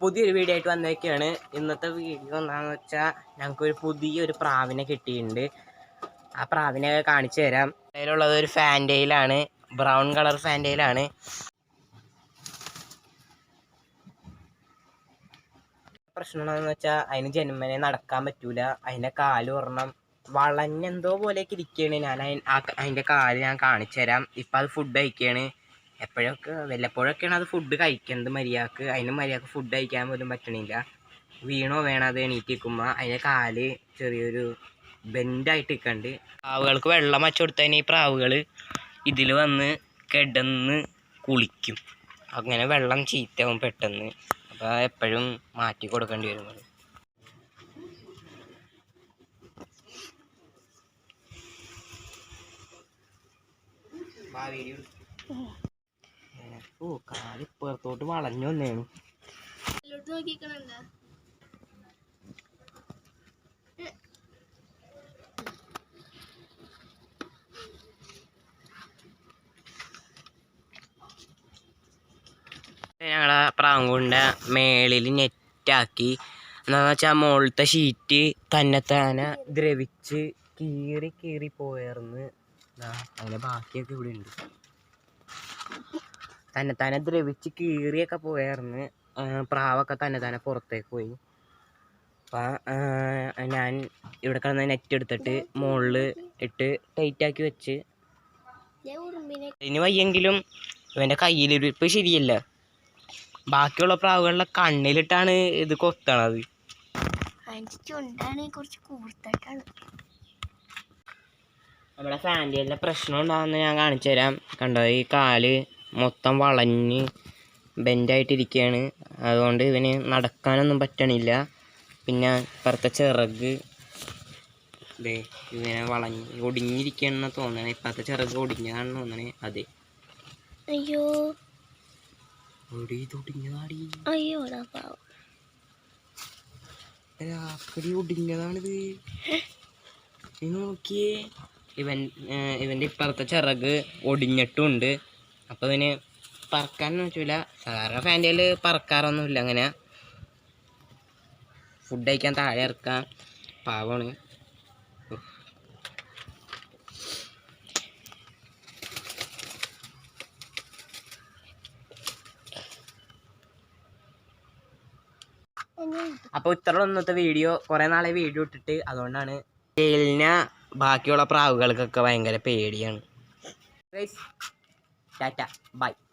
പുതിയൊരു വീഡിയോ ആയിട്ട് വന്നേക്കാണ് ഇന്നത്തെ വീഡിയോ എന്താണെന്ന് വെച്ചാൽ ഞങ്ങൾക്കൊരു പുതിയൊരു പ്രാവിനെ കിട്ടിയിട്ടുണ്ട്. ആ പ്രാവിനെ കാണിച്ചു തരാം. അതിലുള്ളത് ഒരു ഫാന്റയിലാണ് ബ്രൗൺ കളർ ഫാന്റയിലാണ് പ്രശ്നം എന്താണെന്ന് വെച്ചാൽ അതിന് ജന്മനെ നടക്കാൻ പറ്റൂല. അതിന്റെ കാൽ ഒരെണ്ണം വളഞ്ഞെന്തോ പോലെയൊക്കെ ഇരിക്കുകയാണ് ഞാൻ അതിന്റെ കാൽ ഞാൻ കാണിച്ചു തരാം. ഇപ്പം അത് ഫുഡ് കഴിക്കുകയാണ് എപ്പോഴൊക്കെ വല്ലപ്പോഴൊക്കെയാണ് അത് ഫുഡ് കഴിക്കുന്നത് മര്യാദയ്ക്ക്? അതിന് മര്യാദയ്ക്ക് ഫുഡ് കഴിക്കാൻ പോലും പറ്റണില്ല. വീണോ വേണോ അത് എണീറ്റിക്കുമ്പോൾ അതിന്റെ കാൽ ചെറിയൊരു ബെൻഡായിട്ട് നിൽക്കുന്നുണ്ട് പ്രാവുകൾക്ക് വെള്ളം വച്ചു കൊടുത്തതിന് ഈ പ്രാവുകൾ ഇതിൽ വന്ന് കിടന്ന് കുളിക്കും. അങ്ങനെ വെള്ളം ചീത്തയാവും പെട്ടെന്ന്. അപ്പോൾ എപ്പോഴും മാറ്റി കൊടുക്കേണ്ടി വരും. അത്. ഓ കാൽ പുറത്തോട്ട് വളഞ്ഞു വന്നേണ്. ഞങ്ങളെ പ്രാങ്കുണ്ടെ മേളിൽ നെറ്റാക്കി. എന്നാന്ന് വെച്ചാൽ മുകളിലത്തെ ഷീറ്റ് തന്നെത്താനെ ദ്രവിച്ച് കീറി കീറി പോയർന്ന്. അങ്ങനെ ബാക്കിയൊക്കെ ഇവിടെ ഉണ്ട്. തന്നെത്താനെ ദ്രവിച്ച് കീറിയൊക്കെ പോയായിരുന്നു. പ്രാവൊക്കെ തന്നെ തന്നെ പുറത്തേക്ക് പോയി. അപ്പം ഞാൻ ഇവിടെ കിടന്ന നെറ്റ് എടുത്തിട്ട് മുകളിൽ ഇട്ട് ടൈറ്റാക്കി വെച്ച്. ഇനി ഇതിന് വയ്യെങ്കിലും ഇവന്റെ കയ്യിലിരിപ്പ് ശരിയല്ല. ബാക്കിയുള്ള പ്രാവുകളുടെ കണ്ണിലിട്ടാണ് ഇത് കൊത്തണത്. നമ്മുടെ ഫാന്റിയുടെ പ്രശ്നം ഉണ്ടാകുന്ന ഞാൻ കാണിച്ചു തരാം കണ്ടോ ഈ കാൽ മൊത്തം വളഞ്ഞ് ബെൻഡായിട്ടിരിക്കുകയാണ് അതുകൊണ്ട് ഇവന് നടക്കാനൊന്നും പറ്റണില്ല. പിന്നെ ഇപ്പുറത്തെ ചിറക് ഇതേ ഇങ്ങനെ വളഞ്ഞ് ഒടിഞ്ഞിരിക്കുകയാണെന്ന് തോന്നണേ. ഇപ്പുറത്തെ ചിറക് ഒടിഞ്ഞതാണെന്ന് തോന്നണേ. അതെ. അയ്യോ. ഒടി തൊടിഞ്ഞതാടി അയ്യോടാ പാവം. രാക്കടി ഒടിഞ്ഞതാണിത്. നോക്കിയേ. ഇവൻ ഇവന്റെ ഇവന്റെ ഇപ്പുറത്തെ ചിറക് ഒടിഞ്ഞിട്ടുമുണ്ട്. അപ്പോൾ പിന്നെ പറക്കാനൊന്നും പറ്റൂല. സാധാരണ ഫാന്റയിൽ പറക്കാറൊന്നുമില്ല അങ്ങനെ. ഫുഡ് കഴിക്കാൻ താഴെ ഇറക്കാം. പാവമാണ് അപ്പോൾ ഇത്ര ഒന്നത്തെ വീഡിയോ കുറേ നാളെ വീഡിയോ ഇട്ടിട്ട്. അതുകൊണ്ടാണ് ബാക്കിയുള്ള പ്രാവുകൾക്കൊക്കെ ഭയങ്കര പേടിയാണ്. chà chà. Bye.